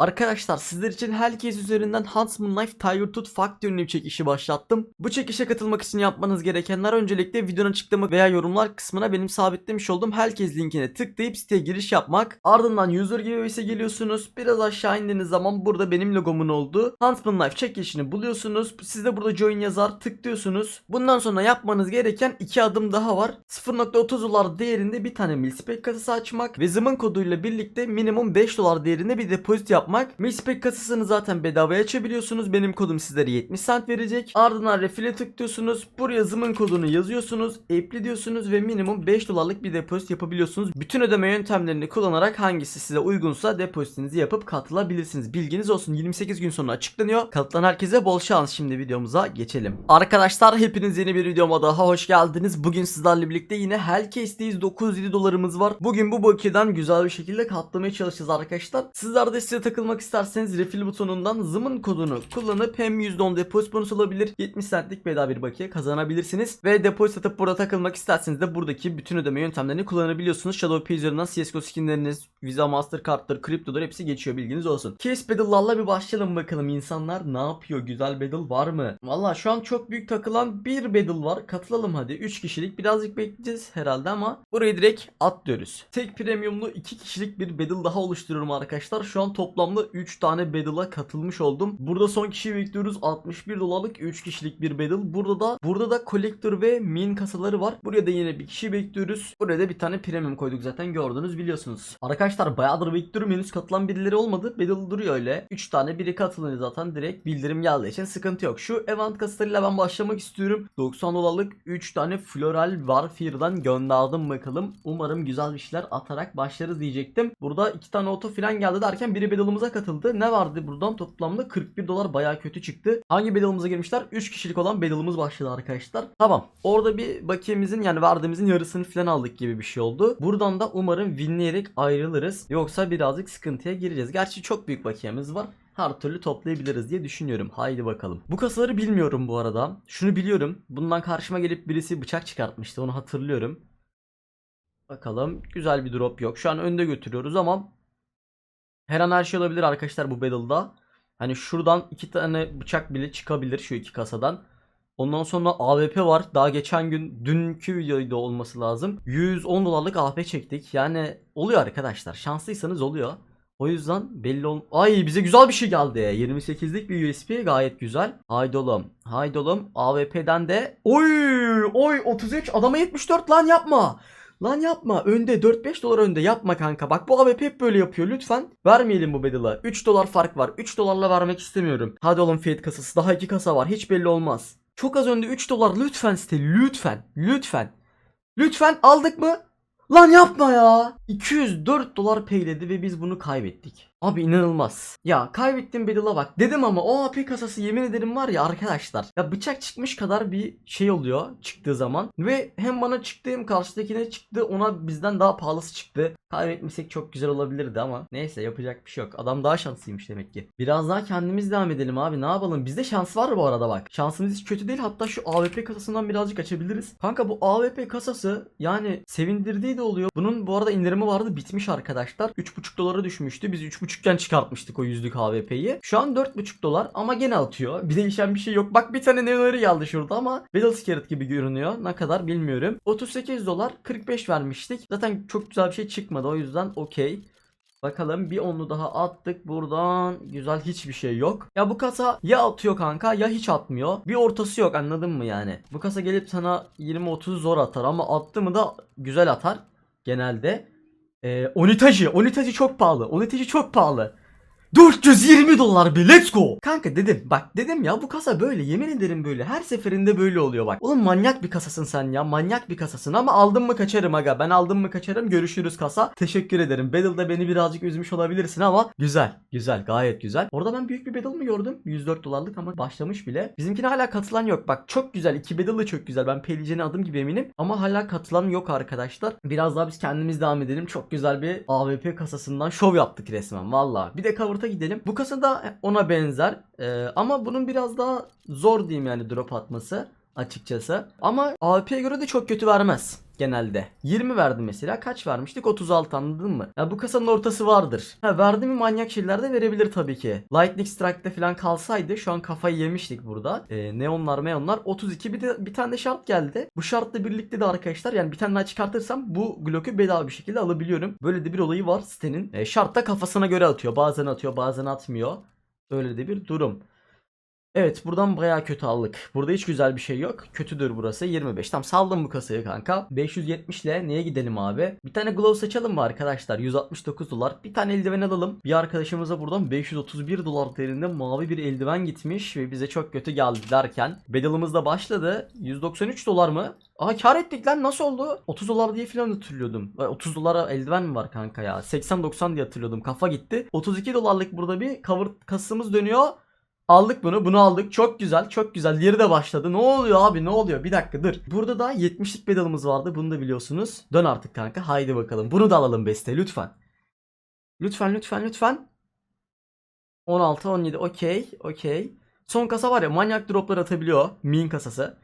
Arkadaşlar sizler için herkes üzerinden Huntsman Knife Tiger Tooth Factory'nin bir çekişi başlattım. Bu çekişe katılmak için yapmanız gerekenler öncelikle videonun açıklama veya yorumlar kısmına benim sabitlemiş olduğum herkes linkine tıklayıp siteye giriş yapmak. Ardından user giveaway'e geliyorsunuz. Biraz aşağı indiğiniz zaman burada benim logomun olduğu Huntsman Knife çekişini buluyorsunuz. Siz de burada join yazar tıklıyorsunuz. Bundan sonra yapmanız gereken iki adım daha var. 0.30 dolar değerinde bir tane milspec kasası açmak ve zımın koduyla birlikte minimum 5 dolar değerinde bir depozit yapmak. Milspec kasasını zaten bedavaya açabiliyorsunuz. Benim kodum sizlere 70 cent verecek. Ardından refile tıklıyorsunuz. Buraya zımın kodunu yazıyorsunuz. Apply diyorsunuz ve minimum 5 dolarlık bir depozit yapabiliyorsunuz. Bütün ödeme yöntemlerini kullanarak hangisi size uygunsa depozitinizi yapıp katılabilirsiniz. Bilginiz olsun 28 gün sonra açıklanıyor. Katılan herkese bol şans. Şimdi videomuza geçelim. Arkadaşlar hepiniz yeni bir videoma daha hoş geldiniz. Bugün sizlerle birlikte yine Hellcase'deyiz. 907 dolarımız var. Bugün bu bakiyeden güzel bir şekilde katlamaya çalışacağız arkadaşlar. Sizler de size takılmak isterseniz refill butonundan zımın kodunu kullanıp hem %10 depozit bonus olabilir 70 centlik bedava bir bakiye kazanabilirsiniz. Ve depozit atıp burada takılmak isterseniz de buradaki bütün ödeme yöntemlerini kullanabiliyorsunuz. Shadow üzerinden CSGO skinleriniz, Visa Mastercard'dır, kriptodur hepsi geçiyor bilginiz olsun. Case Battle'larla bir başlayalım bakalım insanlar ne yapıyor? Güzel battle var mı? Valla şu an çok büyük takılan bir battle var. Katılalım hadi 3 kişilik birazcık bekleyeceğiz herhalde ama burayı direkt atlıyoruz. Tek premiumlu 2 kişilik bir battle daha oluşturuyorum arkadaşlar. Şu an toplamda 3 tane battle'a katılmış oldum. Burada son kişiyi bekliyoruz. 61 dolarlık 3 kişilik bir battle. Burada da burada da collector ve min kasaları var. Buraya da yine bir kişi bekliyoruz. Buraya da bir tane premium koyduk zaten gördünüz biliyorsunuz. Arkadaşlar bayağıdır bekliyorum henüz katılan birileri olmadı. Battle duruyor öyle. 3 tane biri katılınca zaten direkt bildirim geldiği için sıkıntı yok. Şu event kasalarıyla ben başlamak istiyorum. 90 dolarlık 3 tane floral Warfare'dan gönderdim bakalım. Umarım güzel bir şeyler atarak başlarız diyecektim. Burada 2 tane oto falan geldi derken biri battle'ımıza katıldı. Ne vardı buradan? Toplamda 41 dolar bayağı kötü çıktı. Hangi battle'ımıza girmişler? 3 kişilik olan battle'ımız başladı arkadaşlar. Tamam. Orada bir bakiyemizin yani verdiğimizin yarısını falan aldık gibi bir şey oldu. Buradan da umarım winleyerek ayrılırız. Yoksa birazcık sıkıntıya gireceğiz. Gerçi çok büyük bakiyemiz var her türlü toplayabiliriz diye düşünüyorum. Haydi bakalım. Bu kasaları bilmiyorum bu arada. Şunu biliyorum. Bundan karşıma gelip birisi bıçak çıkartmıştı. Onu hatırlıyorum. Bakalım. Güzel bir drop yok. Şu an önde götürüyoruz ama her an her şey olabilir arkadaşlar bu battle'da. Hani şuradan iki tane bıçak bile çıkabilir şu iki kasadan. Ondan sonra AWP var. Daha geçen gün dünkü videoda olması lazım. 110 dolarlık AWP çektik. Yani oluyor arkadaşlar. Şanslıysanız oluyor. O yüzden belli ol... Ay bize güzel bir şey geldi. 28'lik bir USB gayet güzel. Haydi oğlum. Haydi oğlum. AWP'den de... Oy! Oy 33 adama 74 lan yapma. Lan yapma. Önde 4-5 dolar önde yapma kanka. Bak bu AWP hep böyle yapıyor lütfen. Vermeyelim bu battle'a. 3 dolar fark var. 3 dolarla vermek istemiyorum. Hadi oğlum fiyat kasası. Daha 2 kasa var. Hiç belli olmaz. Çok az önde 3 dolar lütfen site. Lütfen. Lütfen. Lütfen aldık mı? Lan yapma ya. 204 dolar payledi ve biz bunu kaybettik. Abi inanılmaz. Ya kaybettim Battle'a bak. Dedim ama o AP kasası yemin ederim var ya arkadaşlar. Ya bıçak çıkmış kadar bir şey oluyor çıktığı zaman. Ve hem bana çıktı hem karşıdakine çıktı. Ona bizden daha pahalısı çıktı. Kaybetmesek çok güzel olabilirdi ama. Neyse yapacak bir şey yok. Adam daha şanslıymış demek ki. Biraz daha kendimiz devam edelim abi. Ne yapalım? Bizde şans var bu arada bak. Şansımız hiç kötü değil. Hatta şu AWP kasasından birazcık açabiliriz. Kanka bu AWP kasası yani sevindirdiği de oluyor. Bunun bu arada indirimi vardı. Bitmiş arkadaşlar. 3.5 dolara düşmüştü. Biz 3.5'ken çıkartmıştık o yüzlük AWP'yi. Şu an 4.5 dolar ama gene atıyor. Bir değişen bir şey yok. Bak bir tane neonları geldi şurada ama Battle Scarlet gibi görünüyor. Ne kadar bilmiyorum. 38 dolar 45 vermiştik. Zaten çok güzel bir şey çıkmadı. O yüzden okey. Bakalım bir onlu daha attık buradan. Güzel hiçbir şey yok. Ya bu kasa ya atıyor kanka ya hiç atmıyor. Bir ortası yok anladın mı yani? Bu kasa gelip sana 20-30 zor atar ama attı mı da güzel atar genelde. Ee, Onitaji. Onitaji çok pahalı. Onitaji çok pahalı. 420 dolar bir let's go. Kanka dedim bak dedim ya bu kasa böyle yemin ederim böyle her seferinde böyle oluyor bak. Oğlum manyak bir kasasın sen ya manyak bir kasasın ama aldım mı kaçarım aga ben aldım mı kaçarım görüşürüz kasa. Teşekkür ederim Battle'da beni birazcık üzmüş olabilirsin ama güzel güzel gayet güzel. Orada ben büyük bir battle mı gördüm 104 dolarlık ama başlamış bile. Bizimkine hala katılan yok bak çok güzel iki battle da çok güzel ben Pelicen'e adım gibi eminim ama hala katılan yok arkadaşlar. Biraz daha biz kendimiz devam edelim çok güzel bir AWP kasasından şov yaptık resmen valla. Bir de cover gidelim. Bu kasa da ona benzer. Ee, ama bunun biraz daha zor diyeyim yani drop atması açıkçası. Ama AWP'ye göre de çok kötü vermez. Genelde. 20 verdim mesela. Kaç vermiştik? 36 anladın mı? Ya bu kasanın ortası vardır. Ha verdi mi manyak şeyler de verebilir tabii ki. Lightning Strike'de falan kalsaydı şu an kafayı yemiştik burada. Ee, neonlar meonlar 32 bir, de, bir tane de şart geldi. Bu şartla birlikte de arkadaşlar yani bir tane daha çıkartırsam bu Glock'u bedava bir şekilde alabiliyorum. Böyle de bir olayı var sitenin. Ee, şart da kafasına göre atıyor. Bazen atıyor bazen atmıyor. Öyle de bir durum. Evet buradan bayağı kötü aldık. Burada hiç güzel bir şey yok. Kötüdür burası. 25. Tam saldım bu kasayı kanka. 570 ile neye gidelim abi? Bir tane glove seçelim mi arkadaşlar? 169 dolar. Bir tane eldiven alalım. Bir arkadaşımıza buradan 531 dolar değerinde mavi bir eldiven gitmiş ve bize çok kötü geldi derken Battle'ımız da başladı. 193 dolar mı? Aa kar ettik lan nasıl oldu? 30 dolar diye falan hatırlıyordum. Ay, 30 dolara eldiven mi var kanka ya? 80-90 diye hatırlıyordum. Kafa gitti. 32 dolarlık burada bir cover kasımız dönüyor. Aldık bunu. Bunu aldık. Çok güzel. Çok güzel. Diğeri de başladı. Ne oluyor abi? Ne oluyor? Bir dakika dur. Burada da 70'lik pedalımız vardı. Bunu da biliyorsunuz. Dön artık kanka. Haydi bakalım. Bunu da alalım beste lütfen. Lütfen lütfen lütfen. 16 17 okey. Okey. Son kasa var ya manyak droplar atabiliyor. Min kasası.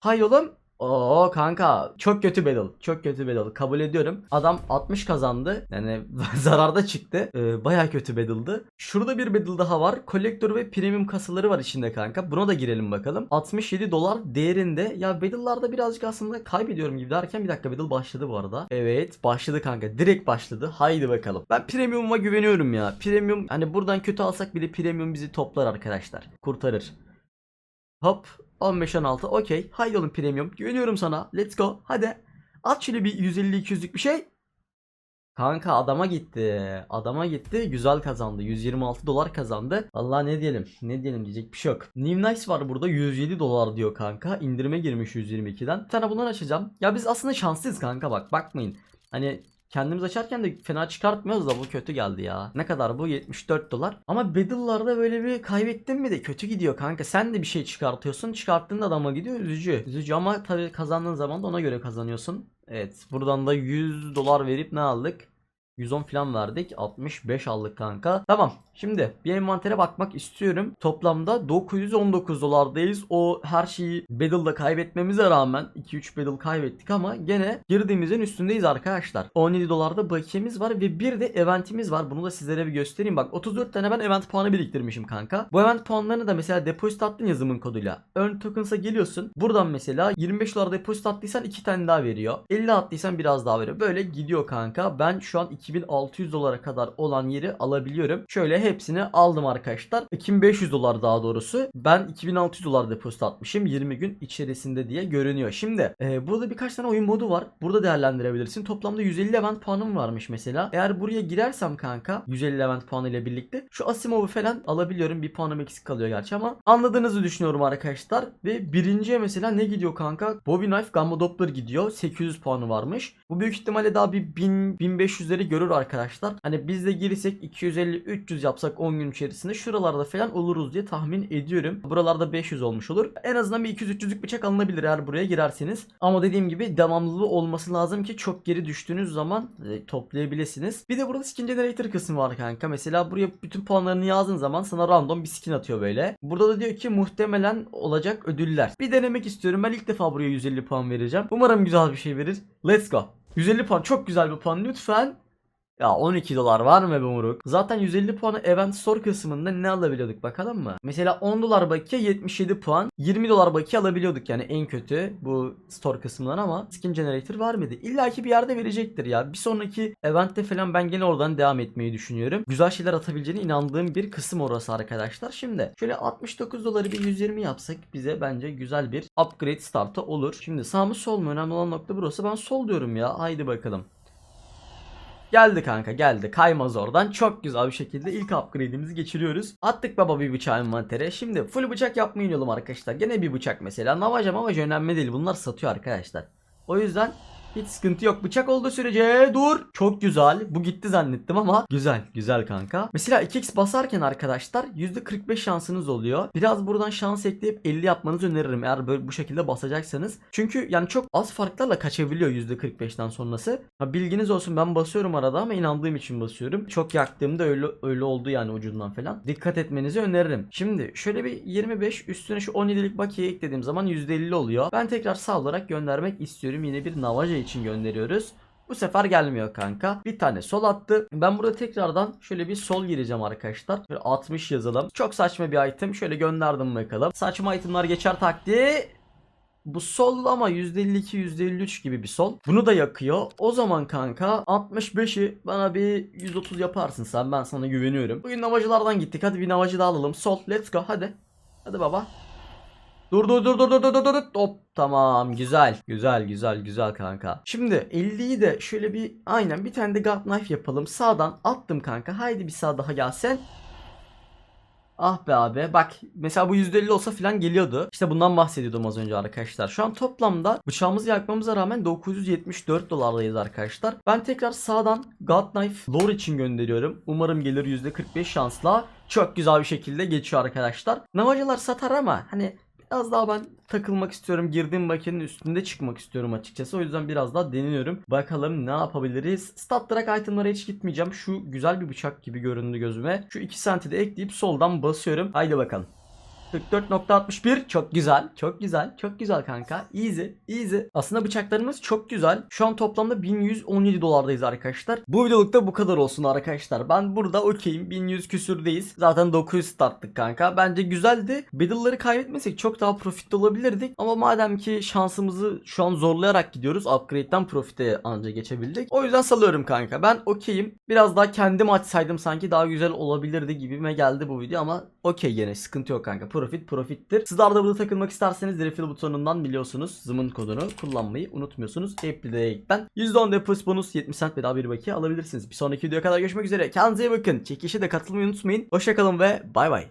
Hay oğlum. Oo kanka çok kötü battle. Çok kötü battle. Kabul ediyorum. Adam 60 kazandı. Yani zararda çıktı. Ee, Baya kötü battle'dı. Şurada bir battle daha var. Kolektör ve premium kasaları var içinde kanka. Buna da girelim bakalım. 67 dolar değerinde. Ya battle'larda birazcık aslında kaybediyorum gibi derken bir dakika battle başladı bu arada. Evet başladı kanka. Direkt başladı. Haydi bakalım. Ben premium'a güveniyorum ya. Premium hani buradan kötü alsak bile premium bizi toplar arkadaşlar. Kurtarır. Hop 15-16 okey. Haydi oğlum premium. Güveniyorum sana. Let's go. Hadi. At şöyle bir 150-200'lük bir şey. Kanka adama gitti. Adama gitti. Güzel kazandı. 126 dolar kazandı. Allah ne diyelim. Ne diyelim diyecek bir şey yok. New Nice var burada. 107 dolar diyor kanka. İndirime girmiş 122'den. Bir tane bundan açacağım. Ya biz aslında şanslıyız kanka bak. Bakmayın. Hani Kendimiz açarken de fena çıkartmıyoruz da bu kötü geldi ya. Ne kadar bu? 74 dolar. Ama Battle'larda böyle bir kaybettin mi de kötü gidiyor kanka. Sen de bir şey çıkartıyorsun. Çıkarttığında adama gidiyor üzücü. Üzücü ama tabii kazandığın zaman da ona göre kazanıyorsun. Evet buradan da 100 dolar verip ne aldık? 110 falan verdik. 65 aldık kanka. Tamam. Şimdi bir envantere bakmak istiyorum. Toplamda 919 dolardayız. O her şeyi Battle'da kaybetmemize rağmen 2-3 Battle kaybettik ama gene girdiğimizin üstündeyiz arkadaşlar. 17 dolarda bakiyemiz var ve bir de eventimiz var. Bunu da sizlere bir göstereyim. Bak 34 tane ben event puanı biriktirmişim kanka. Bu event puanlarını da mesela depozit attın yazımın koduyla. Earn tokens'a geliyorsun. Buradan mesela 25 dolar depozit attıysan 2 tane daha veriyor. 50 attıysan biraz daha veriyor. Böyle gidiyor kanka. Ben şu an 2600 dolara kadar olan yeri alabiliyorum. Şöyle hepsini aldım arkadaşlar. 2500 dolar daha doğrusu. Ben 2600 dolar depozit atmışım 20 gün içerisinde diye görünüyor. Şimdi e, burada birkaç tane oyun modu var. Burada değerlendirebilirsin. Toplamda 150 event puanım varmış mesela. Eğer buraya girersem kanka 150 event puanı ile birlikte şu Asimov'u falan alabiliyorum. Bir puanım eksik kalıyor gerçi ama anladığınızı düşünüyorum arkadaşlar. Ve birinciye mesela ne gidiyor kanka? Bobby Knife Gamma Doppler gidiyor. 800 puanı varmış. Bu büyük ihtimalle daha bir 1000 1500'leri görür arkadaşlar. Hani biz de girsek 250 300 yapsak 10 gün içerisinde şuralarda falan oluruz diye tahmin ediyorum. Buralarda 500 olmuş olur. En azından bir 200-300'lük bıçak alınabilir eğer buraya girerseniz. Ama dediğim gibi devamlılığı olması lazım ki çok geri düştüğünüz zaman e, toplayabilirsiniz. Bir de burada skin generator kısmı var kanka. Mesela buraya bütün puanlarını yazdığın zaman sana random bir skin atıyor böyle. Burada da diyor ki muhtemelen olacak ödüller. Bir denemek istiyorum. Ben ilk defa buraya 150 puan vereceğim. Umarım güzel bir şey verir. Let's go. 150 puan çok güzel bir puan lütfen. Ya 12 dolar var mı be moruk? Zaten 150 puanı event store kısmında ne alabiliyorduk bakalım mı? Mesela 10 dolar bakiye 77 puan. 20 dolar bakiye alabiliyorduk yani en kötü bu store kısmından ama skin generator vermedi. İlla ki bir yerde verecektir ya. Bir sonraki eventte falan ben gene oradan devam etmeyi düşünüyorum. Güzel şeyler atabileceğine inandığım bir kısım orası arkadaşlar. Şimdi şöyle 69 doları bir 120 yapsak bize bence güzel bir upgrade startı olur. Şimdi sağ mı sol mu önemli olan nokta burası. Ben sol diyorum ya. Haydi bakalım. Geldi kanka geldi. Kaymaz oradan. Çok güzel bir şekilde ilk upgrade'imizi geçiriyoruz. Attık baba bir bıçağı envantere. Şimdi full bıçak yapmayı oynayalım arkadaşlar. Gene bir bıçak mesela. Navaja mavaja önemli değil. Bunlar satıyor arkadaşlar. O yüzden hiç sıkıntı yok. Bıçak olduğu sürece dur. Çok güzel. Bu gitti zannettim ama güzel. Güzel kanka. Mesela 2x basarken arkadaşlar %45 şansınız oluyor. Biraz buradan şans ekleyip 50 yapmanızı öneririm. Eğer böyle bu şekilde basacaksanız. Çünkü yani çok az farklarla kaçabiliyor %45'ten sonrası. Ha, bilginiz olsun ben basıyorum arada ama inandığım için basıyorum. Çok yaktığımda öyle öyle oldu yani ucundan falan. Dikkat etmenizi öneririm. Şimdi şöyle bir 25 üstüne şu 17'lik bakiye eklediğim zaman %50 oluyor. Ben tekrar sağ olarak göndermek istiyorum. Yine bir Navaja için gönderiyoruz. Bu sefer gelmiyor kanka. Bir tane sol attı. Ben burada tekrardan şöyle bir sol gireceğim arkadaşlar. Böyle 60 yazalım. Çok saçma bir item. Şöyle gönderdim bakalım. Saçma itemler geçer taktiği. Bu sol ama %52 %53 gibi bir sol. Bunu da yakıyor. O zaman kanka 65'i bana bir 130 yaparsın sen. Ben sana güveniyorum. Bugün navacılardan gittik. Hadi bir navacı da alalım. Sol let's go hadi. Hadi baba. Dur dur dur dur dur dur dur dur. Hop tamam güzel. Güzel güzel güzel kanka. Şimdi 50'yi de şöyle bir aynen bir tane de gut knife yapalım. Sağdan attım kanka. Haydi bir sağ daha gelsen. Ah be abi bak mesela bu %50 olsa filan geliyordu. İşte bundan bahsediyordum az önce arkadaşlar. Şu an toplamda bıçağımızı yakmamıza rağmen 974 dolardayız arkadaşlar. Ben tekrar sağdan God Knife lore için gönderiyorum. Umarım gelir %45 şansla çok güzel bir şekilde geçiyor arkadaşlar. Navacalar satar ama hani Biraz daha ben takılmak istiyorum. Girdiğim bakiyenin üstünde çıkmak istiyorum açıkçası. O yüzden biraz daha deniyorum. Bakalım ne yapabiliriz. Stat drag itemlara hiç gitmeyeceğim. Şu güzel bir bıçak gibi göründü gözüme. Şu 2 santi de ekleyip soldan basıyorum. Haydi bakalım. 44.61 çok güzel. Çok güzel. Çok güzel kanka. Easy. Easy. Aslında bıçaklarımız çok güzel. Şu an toplamda 1117 dolardayız arkadaşlar. Bu videolukta bu kadar olsun arkadaşlar. Ben burada okeyim. 1100 küsürdeyiz. Zaten 900 starttık kanka. Bence güzeldi. Battle'ları kaybetmesek çok daha profitli olabilirdik. Ama madem ki şansımızı şu an zorlayarak gidiyoruz. Upgrade'den profite anca geçebildik. O yüzden salıyorum kanka. Ben okeyim. Biraz daha kendim açsaydım sanki daha güzel olabilirdi gibime geldi bu video ama Okey yine sıkıntı yok kanka. Profit profittir. Sizler de burada takılmak isterseniz refill butonundan biliyorsunuz. Zımın kodunu kullanmayı unutmuyorsunuz. Apple'den %10 depozit bonus 70 cent bedava bir bakiye alabilirsiniz. Bir sonraki videoya kadar görüşmek üzere. Kendinize iyi bakın. Çekişe de katılmayı unutmayın. Hoşçakalın ve bay bay.